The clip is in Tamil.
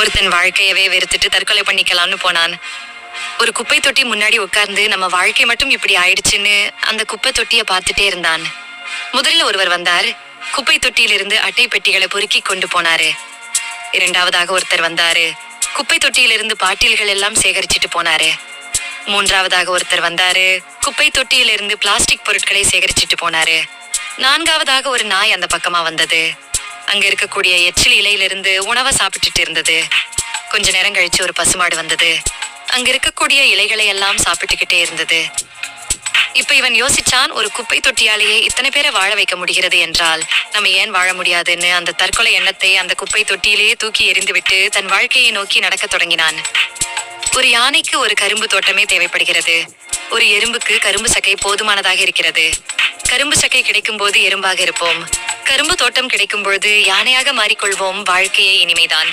ஒருத்தன் வாழ்க்கையவே வெறுத்துட்டு தற்கொலை பண்ணிக்கலாம்னு போனான். ஒரு குப்பை தொட்டி முன்னாடி உட்கார்ந்து நம்ம வாழ்க்கை மட்டும் இப்படி ஆயிடுச்சுன்னு அந்த குப்பை தொட்டிய பார்த்துட்டே இருந்தான். முதல்ல ஒருவர் வந்தார். குப்பை தொட்டியிலிருந்து அட்டை பெட்டிகளை பொறுக்கி கொண்டு போனாரு. இரண்டாவதாக ஒருத்தர் வந்தாரு. குப்பை தொட்டியிலிருந்து பாட்டில்கள் எல்லாம் சேகரிச்சிட்டு போனாரு. மூன்றாவதாக ஒருத்தர் வந்தாரு. குப்பை தொட்டியிலிருந்து பிளாஸ்டிக் பொருட்களை சேகரிச்சிட்டு போனாரு. நான்காவதாக ஒரு நாய் அந்த பக்கமா வந்தது. அங்க இருக்கக்கூடிய எச்சில் இலையிலிருந்து உணவை சாப்பிட்டுட்டு இருந்தது. கொஞ்ச நேரம் கழிச்சு ஒரு பசுமாடு வந்தது. அங்க இருக்கக்கூடிய இலைகளை எல்லாம் சாப்பிட்டுக்கிட்டே இருந்தது. இப்ப இவன் யோசிச்சான் ஒரு குப்பை தொட்டியாலேயே இத்தனை பேரை வாழ வைக்க முடிகிறது என்றால் நம்ம ஏன் வாழ முடியாதுன்னு அந்த தற்கொலை எண்ணத்தை அந்த குப்பை தொட்டியிலேயே தூக்கி எறிந்துவிட்டு தன் வாழ்க்கையை நோக்கி நடக்கத் தொடங்கினான். ஒரு யானைக்கு ஒரு கரும்பு தோட்டமே தேவைப்படுகிறது. ஒரு எறும்புக்கு கரும்பு சக்கை போதுமானதாக இருக்கிறது. கரும்பு சக்கை கிடைக்கும் போது எறும்பாக இருப்போம். கரும்பு தோட்டம் கிடைக்கும் பொழுது யானையாக மாறிக்கொள்வோம் வாழ்க்கையே இனிமைதான்.